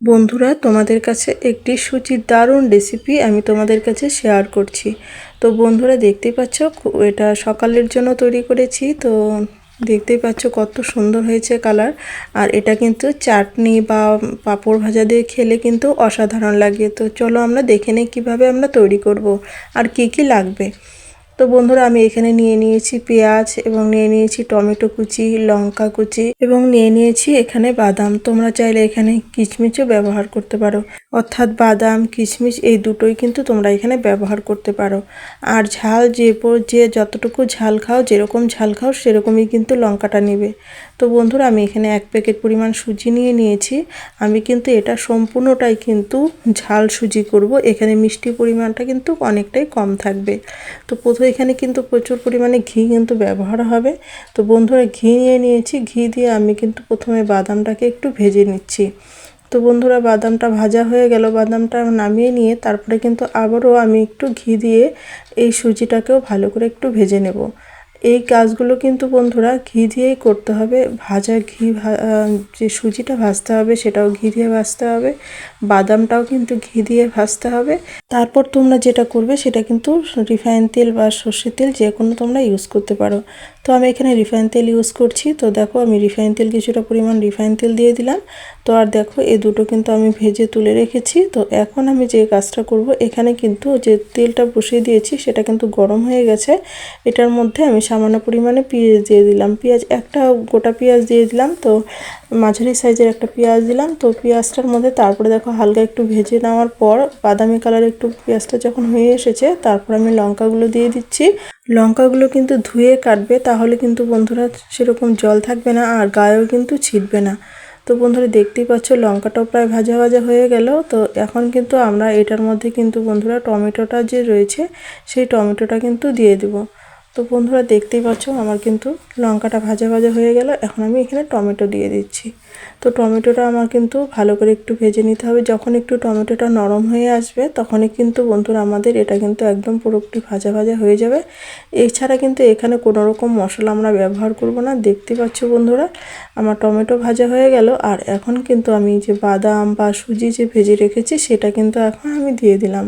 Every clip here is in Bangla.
বন্ধুরা, তোমাদের কাছে একটি সুচির দারুণ রেসিপি আমি তোমাদের কাছে শেয়ার করছি। তো বন্ধুরা দেখতেই পাচ্ছ এটা সকালের জন্য তৈরি করেছি। তো দেখতেই পাচ্ছ কত সুন্দর হয়েছে কালার আর এটা কিন্তু চাটনি বা পাঁপড় ভাজা দিয়ে খেলে কিন্তু অসাধারণ লাগে। তো চলো আমরা দেখে নিই কীভাবে আমরা তৈরি করব। আর কি কি লাগবে। তো বন্ধুরা, আমি এখানে নিয়ে নিয়েছি পেঁয়াজ এবং নিয়ে নিয়েছি টমেটো কুচি, লঙ্কা কুচি এবং নিয়ে নিয়েছি এখানে বাদাম। তোমরা চাইলে এখানে কিশমিশও ব্যবহার করতে পারো। অর্থাৎ বাদাম, কিশমিশ এই দুটোই কিন্তু তোমরা এখানে ব্যবহার করতে পারো। আর ঝাল যে যে যতটুকু ঝাল খাও, যেরকম ঝাল খাও, সেরকমই কিন্তু লঙ্কাটা নেবে। তো বন্ধুরা, আমি এখানে এক প্যাকেট পরিমাণ সুজি নিয়ে নিয়েছি। আমি কিন্তু এটা সম্পূর্ণটাই কিন্তু ঝাল সুজি করব। এখানে মিষ্টি পরিমাণটা কিন্তু অনেকটাই কম থাকবে। তো প্রথমে এখানে কিন্তু প্রচুর পরিমাণে ঘি কিন্তু ব্যবহার হবে। তো বন্ধুরা, ঘি নিয়ে নিয়েছি। ঘি দিয়ে আমি কিন্তু প্রথমে বাদামটাকে একটু ভেজে নিচ্ছি। তো বন্ধুরা, বাদামটা ভাজা হয়ে গেল। বাদামটা নামিয়ে নিয়ে তারপরে কিন্তু আবারও আমি একটু ঘি দিয়ে এই সুজিটাকেও ভালো করে একটু ভেজে নেব। এই কাজগুলো কিন্তু বন্ধুরা ঘি দিয়েই করতে হবে। ভাজা ঘি যে সুজিটা ভাজতে হবে সেটাও ঘি দিয়ে ভাজতে হবে। বাদামটাও কিন্তু ঘি দিয়ে ভাজতে হবে। তারপর তোমরা যেটা করবে সেটা কিন্তু রিফাইন তেল বা সর্ষের তেল যে কোনো তোমরা ইউজ করতে পারো। তো আমি এখানে রিফাইন তেল ইউজ করছি। তো দেখো আমি রিফাইন তেল কিছুটা পরিমাণ রিফাইন তেল দিয়ে দিলাম। তো আর দেখো এই দুটো কিন্তু আমি ভেজে তুলে রেখেছি। তো এখন আমি যে কাজটা করব, এখানে কিন্তু যে তেলটা বসিয়ে দিয়েছি সেটা কিন্তু গরম হয়ে গেছে। এটার মধ্যে আমি সামান্য পরিমাণে পেঁয়াজ দিয়ে দিলাম। পেঁয়াজ, একটা গোটা পেঁয়াজ দিয়ে দিলাম, তো মাঝারি সাইজের একটা পেঁয়াজ দিলাম। তো পেঁয়াজটার মধ্যে তারপরে দেখো হালকা একটু ভেজে নেওয়ার পর বাদামি কালার একটু পেঁয়াজটা যখন হয়ে এসেছে, তারপর আমি লঙ্কাগুলো দিয়ে দিচ্ছি। লঙ্কাগুলো কিন্তু ধুয়ে কাটবে, তাহলে কিন্তু বন্ধুরা সেরকম জল থাকবে না আর গায়েও কিন্তু ছিটবে না। তো বন্ধুরা দেখতেই পাচ্ছ, লঙ্কাটাও প্রায় ভাজা ভাজা হয়ে গেল। তো এখন কিন্তু আমরা এটার মধ্যে কিন্তু বন্ধুরা টমেটোটা যে রয়েছে, সেই টমেটোটা কিন্তু দিয়ে দেবো। তো বন্ধুরা দেখতেই পাচ্ছ, আমার কিন্তু লঙ্কাটা ভাজা ভাজা হয়ে গেল। এখন আমি এখানে টমেটো দিয়ে দিচ্ছি। তো টমেটোটা আমার কিন্তু ভালো করে একটু ভেজে নিতে হবে। যখন একটু টমেটোটা নরম হয়ে আসবে, তখনই কিন্তু বন্ধুরা আমাদের এটা কিন্তু একদম পুরোপুরি ভাজা ভাজা হয়ে যাবে। এছাড়া কিন্তু এখানে কোনো রকম মশলা আমরা ব্যবহার করব না। দেখতে পাচ্ছ বন্ধুরা, আমার টমেটো ভাজা হয়ে গেল। আর এখন কিন্তু আমি যে বাদাম বা সুজি যে ভেজে রেখেছি, সেটা কিন্তু এখন আমি দিয়ে দিলাম।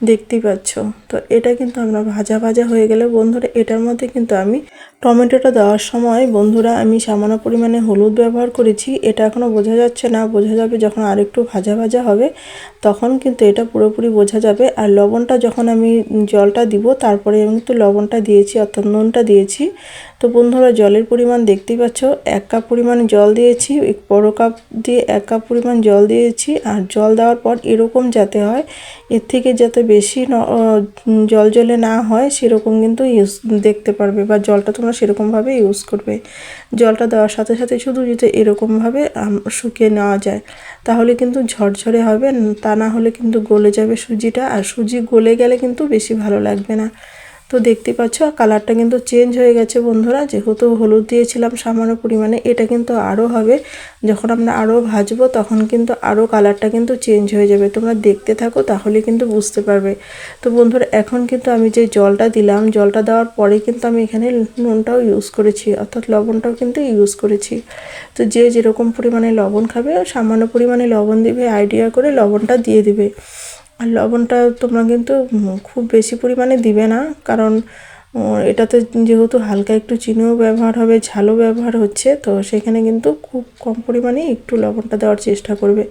দেখতেই পাচ্ছ। তো এটা কিন্তু আমরা ভাজা ভাজা হয়ে গেলে বন্ধুরা, এটার মধ্যে কিন্তু আমি টমেটোটা দেওয়ার সময় বন্ধুরা আমি সামান্য পরিমাণে হলুদ ব্যবহার করেছি। এটা এখনও বোঝা যাচ্ছে না, বোঝা যাবে যখন আরেকটু ভাজা ভাজা হবে, তখন কিন্তু এটা পুরোপুরি বোঝা যাবে। আর লবণটা যখন আমি জলটা দিব, তারপরে আমি কিন্তু লবণটা দিয়েছি, অর্থাৎ নুনটা দিয়েছি। তো বন্ধুরা জলের পরিমাণ দেখতেই পাচ্ছ। এক কাপ পরিমাণ জল দিয়েছি বড় কাপ দিয়ে এক কাপ পরিমাণ জল দিয়েছি আর জল দেওয়ার পর এরকম যাতে হয়, এর থেকে যাতে বেশি জল জলে না হয়, সেরকম কিন্তু ইউজ দেখতে পারবে বা জলটা তোমরা সেরকমভাবে ইউজ করবে। জলটা দেওয়ার সাথে সাথে শুধু যদি এরকমভাবে শুকিয়ে নেওয়া যায়, তাহলে কিন্তু ঝরঝরে হবে, তা না হলে কিন্তু গলে যাবে সুজিটা, আর সুজি গলে গেলে কিন্তু বেশি ভালো লাগবে না। তো দেখতে পাচ্ছ কালারটা কিন্তু চেঞ্জ হয়ে গেছে বন্ধুরা। যেহেতু হলুদ দিয়েছিলাম সামান্য পরিমাণে, এটা কিন্তু আরও হবে। যখন আমরা আরও ভাজবো, তখন কিন্তু আরও কালারটা কিন্তু চেঞ্জ হয়ে যাবে। তোমরা দেখতে থাকো, তাহলে কিন্তু বুঝতে পারবে। তো বন্ধুরা, এখন কিন্তু আমি যে জলটা দিলাম, জলটা দেওয়ার পরে কিন্তু আমি এখানে নুনটাও ইউজ করেছি, অর্থাৎ লবণটাও কিন্তু ইউজ করেছি। তো যে যেরকম পরিমাণে লবণ খাবে, সামান্য পরিমাণে লবণ দিবে আইডিয়া করে লবণটা দিয়ে দিবে। আর লবণটা তোমরা কিন্তু খুব বেশি পরিমাণে দিবে না, কারণ এটাতে যেহেতু হালকা একটু চিনিও ব্যবহার হবে, ঝালও ব্যবহার হচ্ছে, তো সেখানে কিন্তু খুব কম পরিমাণে একটু লবণটা দেওয়ার চেষ্টা করবে।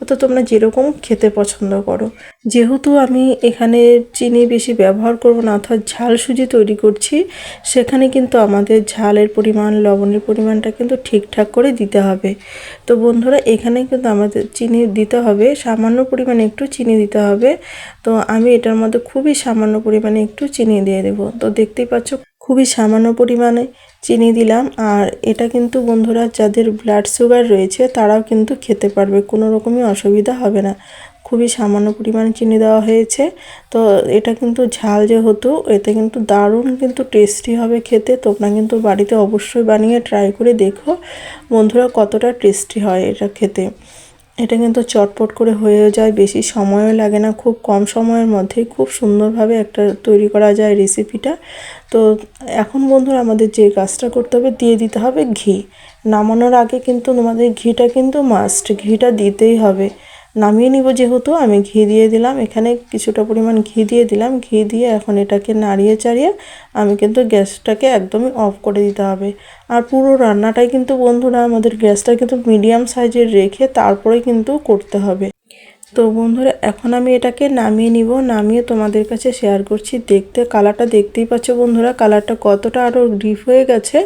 অর্থাৎ তোমরা যেরকম খেতে পছন্দ করো। যেহেতু আমি এখানে চিনি বেশি ব্যবহার করব না, অর্থাৎ ঝাল সুজি তৈরি করছি, সেখানে কিন্তু আমাদের ঝালের পরিমাণ, লবণের পরিমাণটা কিন্তু ঠিকঠাক করে দিতে হবে। তো বন্ধুরা, এখানে কিন্তু আমাদের চিনি দিতে হবে, সামান্য পরিমাণে একটু চিনি দিতে হবে। তো আমি এটার মধ্যে খুবই সামান্য পরিমাণে একটু চিনি দিয়ে দেবো। তো দেখতেই পাচ্ছ, খুবই সামান্য পরিমাণে চিনি দিলাম। আর এটা কিন্তু বন্ধুরা, যাদের ব্লাড সুগার রয়েছে, তারাও কিন্তু খেতে পারবে, কোনো রকমই অসুবিধা হবে না। খুবই সামান্য পরিমাণে চিনি দেওয়া হয়েছে। তো এটা কিন্তু ঝাল যেহেতু, এতে কিন্তু দারুণ কিন্তু টেস্টি হবে খেতে। তোমরা কিন্তু বাড়িতে অবশ্যই বানিয়ে ট্রাই করে দেখো। বন্ধুরা, কতটা টেস্টি হয় এটা খেতে। এটা কিন্তু চটপট করে হয়ে যায়, বেশি সময়ও লাগে না, খুব কম সময়ের মধ্যেই খুব সুন্দরভাবে একটা তৈরি করা যায় রেসিপিটা তো এখন বন্ধুরা, আমাদের যে কাজটা করতে হবে, দিয়ে দিতে হবে ঘি। নামানোর আগে কিন্তু তোমাদের ঘিটা কিন্তু মাস্ট ঘিটা দিতেই হবে। নামিয়ে নিব যেহেতু, আমি ঘি দিয়ে দিলাম। এখানে কিছুটা পরিমাণ ঘি দিয়ে দিলাম। ঘি দিয়ে এখন এটাকে নাড়িয়ে চাড়িয়ে আমি কিন্তু গ্যাসটাকে একদমই অফ করে দিতে হবে। আর পুরো রান্নাটাই কিন্তু বন্ধুরা আমাদের গ্যাসটা কিন্তু মিডিয়াম সাইজের রেখে তারপরে কিন্তু করতে হবে। তো বন্ধুরা, এখন আমি এটাকে নামিয়ে নিব। নামিয়ে তোমাদের কাছে শেয়ার করছি। দেখতে কালারটা দেখতেই পাচ্ছ বন্ধুরা। কালারটা কতটা আরও ডিপ হয়ে গেছে।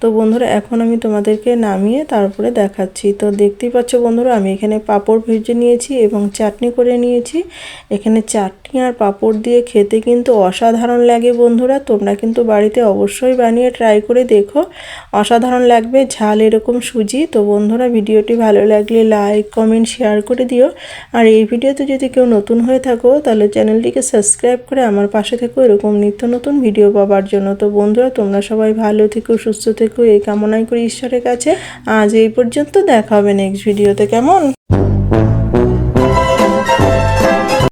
তো বন্ধুরা, এখন আমি তোমাদেরকে নামিয়ে তারপরে দেখাচ্ছি। তো দেখতেই পাচ্ছ বন্ধুরা, আমি এখানে পাপড় ভেজে নিয়েছি এবং চাটনি করে নিয়েছি। এখানে চাটনি আর পাঁপড় দিয়ে খেতে কিন্তু অসাধারণ লাগে বন্ধুরা। তোমরা কিন্তু বাড়িতে অবশ্যই বানিয়ে ট্রাই করে দেখো। অসাধারণ লাগবে, ঝাল এরকম সুজি। তো বন্ধুরা, ভিডিওটি ভালো লাগলে লাইক কমেন্ট শেয়ার করে দিও। আর এই ভিডিওতে যদি কেউ নতুন হয়ে থাকো, তাহলে চ্যানেলটিকে সাবস্ক্রাইব করে আমার পাশে থেকো। এরকম নিত্য নতুন ভিডিও পাওয়ার জন্য। তো বন্ধুরা, তোমরা সবাই ভালো থেকো, সুস্থ থেকো। এই কামনাই করি ঈশ্বরের কাছে। আজ এই পর্যন্ত দেখা হবে নেক্সট ভিডিওতে কেমন?